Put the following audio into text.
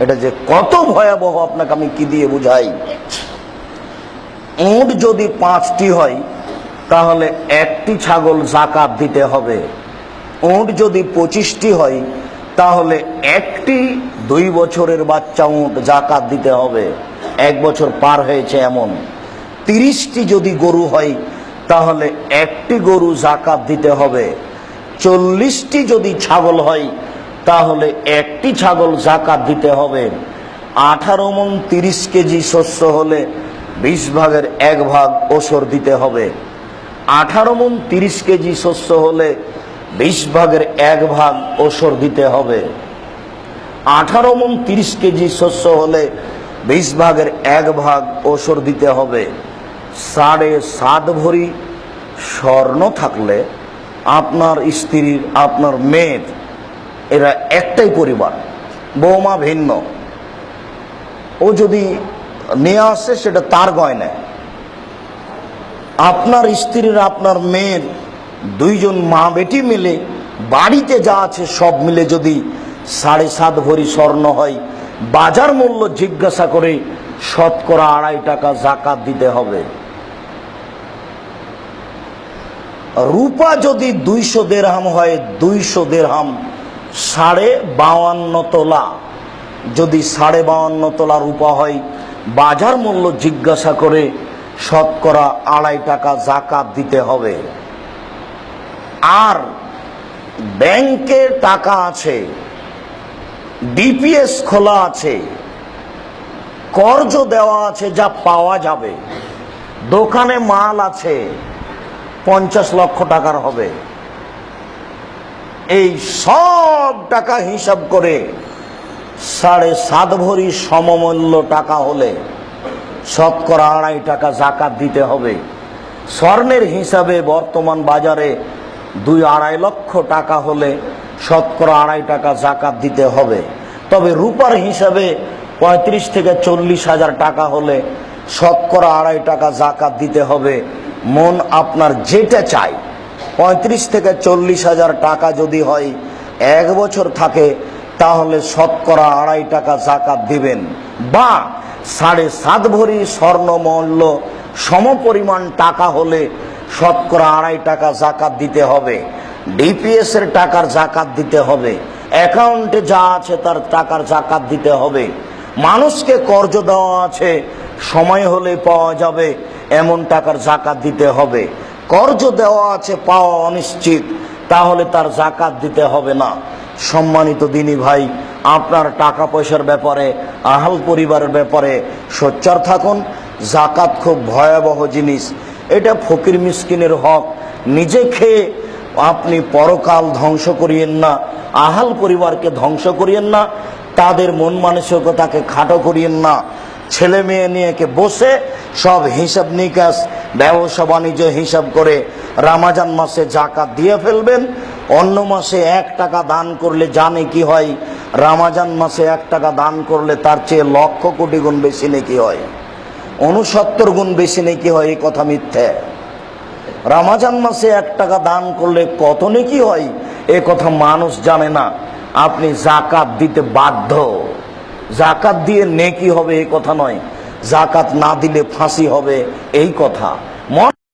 এটা যে কত ভয়াবহ আপনাকে আমি কি দিয়ে বুঝাই? উট যদি পাঁচটি হয়, তাহলে একটি ছাগল জাকাত দিতে হবে। উট যদি পঁচিশটি হয়, তাহলে একটি দুই বছরের বাচ্চা উট জাকাত দিতে হবে। এক বছর পার হয়েছে এমন। তিরিশটি যদি গরু হয়, তাহলে একটি গরু জাকাত দিতে হবে। চল্লিশটি যদি ছাগল হয় তাহলে একটি ছাগল জাকাত দিতে হবে। আঠারো মন তিরিশ কেজি শস্য হলে বিশ ভাগের এক ভাগ ওসর দিতে হবে। আঠারো মন তিরিশ কেজি শস্য হলে বিশ ভাগের এক ভাগ ওসর দিতে হবে। আঠারো মন তিরিশ কেজি শস্য হলে বিশ ভাগের এক ভাগ ওসর দিতে হবে। সাড়ে সাত ভরি স্বর্ণ থাকলে আপনার স্ত্রীর, আপনার মেয়ের এরা একটাই পরিবার, বৌমা ভিন্ন। ও যদি নিয়ে আসে, সেটা তার গয়নায় আপনার স্ত্রীর, আপনার মেয়ের দুইজন মা বেটি মিলে বাড়িতে যা আছে সব মিলে যদি সাড়ে সাত ভরি স্বর্ণ হয়, বাজার মূল্য জিজ্ঞাসা করে শতকরা আড়াই টাকা জাকাত দিতে হবে। রূপা যদি দুইশো দেড়হাম হয়, দুইশো দেড়হাম সাড়ে বাউান্ন তোলা। যদি সাড়ে বাউান্ন তোলা রূপা হয়, বাজার মূল্য জিজ্ঞাসা করে শতকরা আড়াই টাকা জাকাত দিতে হবে। আর ব্যাংকে টাকা আছে, ডিপিএস খোলা আছে, কর্জ দেওয়া আছে, যা পাওয়া যাবে। দোকানে মাল আছে, পঞ্চাশ লক্ষ টাকার হবে। এই সব টাকা হিসাব করে সাড়ে সাত ভরি সমমূল্য টাকা হলে শতকরা আড়াই টাকা জাকাত দিতে হবে। স্বর্ণের হিসাবে বর্তমান বাজারে দুই আড়াই লক্ষ টাকা হলে শতকরা আড়াই টাকা জাকাত দিতে হবে। তবে রূপার হিসাবে পঁয়ত্রিশ থেকে চল্লিশ হাজার টাকা হলে শতকরা আড়াই টাকা জাকাত দিতে হবে। মন আপনার যেটা চাই পঁয়ত্রিশ থেকে চল্লিশ হাজার টাকা যদি হয়, এক বছর থাকে, তাহলে শতকরা আড়াই টাকা জাকাত দিবেন। বা সাড়ে সাত ভরি স্বর্ণ মূল্য সমপরিমাণ টাকা হলে শতকরা আড়াই টাকা জাকাত দিতে হবে। ডিপিএস এর টাকার জাকাত দিতে হবে। অ্যাকাউন্টে যা আছে তার টাকার জাকাত দিতে হবে। মানুষকে কর্জ দেওয়া আছে, সময় হলে পাওয়া যাবে, এমন টাকার জাকাত দিতে হবে। কর্জ দেওয়া আছে, পাওয়া অনিশ্চিত, তাহলে তার জাকাত দিতে হবে না। সম্মানিত দিনী ভাই, আপনার টাকা পয়সার ব্যাপারে, আহাল পরিবারের ব্যাপারে সোচ্চার থাকুন। জাকাত খুব ভয়াবহ জিনিস। এটা ফকির মিসকিনের হক। নিজে খেয়ে আপনি পরকাল ধ্বংস করিয়েন না, আহাল পরিবারকে ধ্বংস করিয়েন না, তাদের মন মানসিকতাকে খাটো করিয়েন না। ছেলে মেয়ে নিয়ে কে বসে সব হিসাব নিকাশ, ব্যবসা বাণিজ্য হিসাব করে রামাজান মাসে জাকাত দিয়ে ফেলবেন। অন্য মাসে এক টাকা দান করলে জানে কি হয়? রামাজান মাসে এক টাকা দান করলে তার চেয়ে লক্ষ কোটি গুণ বেশি নাকি হয়? উনসত্তর গুণ বেশি নাকি হয়? এই কথা মিথ্যে। রামাজান মাসে এক টাকা দান করলে কত নাকি হয়? এ কথা মানুষ জানে না। আপনি জাকাত দিতে বাধ্য। জাকাত দিয়ে নেকি হবে এই কথা নয়। জাকাত না দিলে ফাঁসি হবে এই কথা।